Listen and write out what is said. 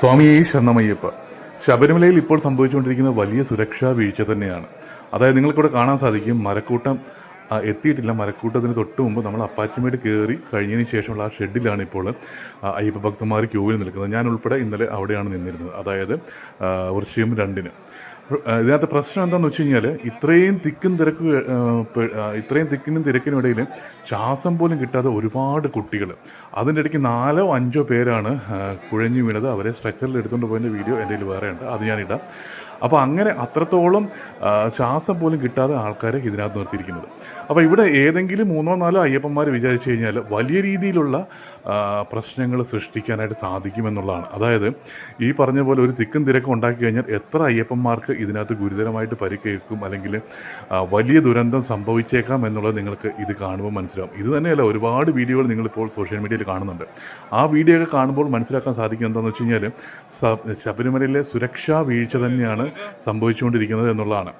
സ്വാമി ശരണമയ്യപ്പ. ശബരിമലയിൽ ഇപ്പോൾ സംഭവിച്ചുകൊണ്ടിരിക്കുന്ന വലിയ സുരക്ഷാ വീഴ്ച തന്നെയാണ്. അതായത് നിങ്ങൾക്കിവിടെ കാണാൻ സാധിക്കും മരക്കൂട്ടം എത്തിയിട്ടില്ല. മരക്കൂട്ടത്തിന് തൊട്ട് മുമ്പ് നമ്മൾ അപ്പാച്ചിമേട് കയറി കഴിഞ്ഞതിന് ശേഷമുള്ള ആ ഷെഡിലാണ് ഇപ്പോൾ അയ്യപ്പ ഭക്തന്മാർ ക്യൂവിൽ നിൽക്കുന്നത്. ഞാൻ ഉൾപ്പെടെ ഇന്നലെ അവിടെയാണ് നിന്നിരുന്നത്. അതായത് വൃശ്ചികം രണ്ടിന്. ഇതിനകത്ത് പ്രശ്നം എന്താണെന്ന് വെച്ച് കഴിഞ്ഞാൽ ഇത്രയും തിക്കും തിരക്ക് ഇത്രയും തിക്കിനും തിരക്കിനും ഇടയിൽ ശ്വാസം പോലും കിട്ടാതെ ഒരുപാട് കുട്ടികൾ അതിന്റെ ഇടയ്ക്ക് നാലോ അഞ്ചോ പേരാണ് കുഴഞ്ഞു വീണത്. അവരെ സ്ട്രക്ചറിൽ എടുത്തുകൊണ്ട് പോയതിന്റെ വീഡിയോ എന്റെ കയ്യിൽ വേറെ ഉണ്ട്. അത് ഞാനിടാം അപ്പോൾ അങ്ങനെ അത്രത്തോളം ശ്വാസം പോലും കിട്ടാതെ ആൾക്കാരെ ഇതിനകത്ത് നിർത്തിയിരിക്കുന്നത്. അപ്പോൾ ഇവിടെ ഏതെങ്കിലും മൂന്നോ നാലോ അയ്യപ്പന്മാർ വിചാരിച്ചു കഴിഞ്ഞാൽ വലിയ രീതിയിലുള്ള പ്രശ്നങ്ങൾ സൃഷ്ടിക്കാനായിട്ട് സാധിക്കുമെന്നുള്ളതാണ്. അതായത് ഈ പറഞ്ഞ പോലെ ഒരു തിക്കും തിരക്കും ഉണ്ടാക്കി കഴിഞ്ഞാൽ എത്ര അയ്യപ്പന്മാർക്ക് ഇതിനകത്ത് ഗുരുതരമായിട്ട് പരിക്കേൽക്കും അല്ലെങ്കിൽ വലിയ ദുരന്തം സംഭവിച്ചേക്കാം എന്നുള്ളത് നിങ്ങൾക്ക് ഇത് കാണുമ്പോൾ മനസ്സിലാവും. ഇത് തന്നെയല്ല ഒരുപാട് വീഡിയോകൾ നിങ്ങളിപ്പോൾ സോഷ്യൽ മീഡിയയിൽ കാണുന്നുണ്ട്. ആ വീഡിയോ ഒക്കെ കാണുമ്പോൾ മനസ്സിലാക്കാൻ സാധിക്കും എന്താണെന്ന് വെച്ച് കഴിഞ്ഞാൽ ശബരിമലയിലെ സുരക്ഷാ വീഴ്ച തന്നെയാണ് സംഭവിച്ചുകൊണ്ടിരിക്കുന്നത് എന്നുള്ളതാണ്.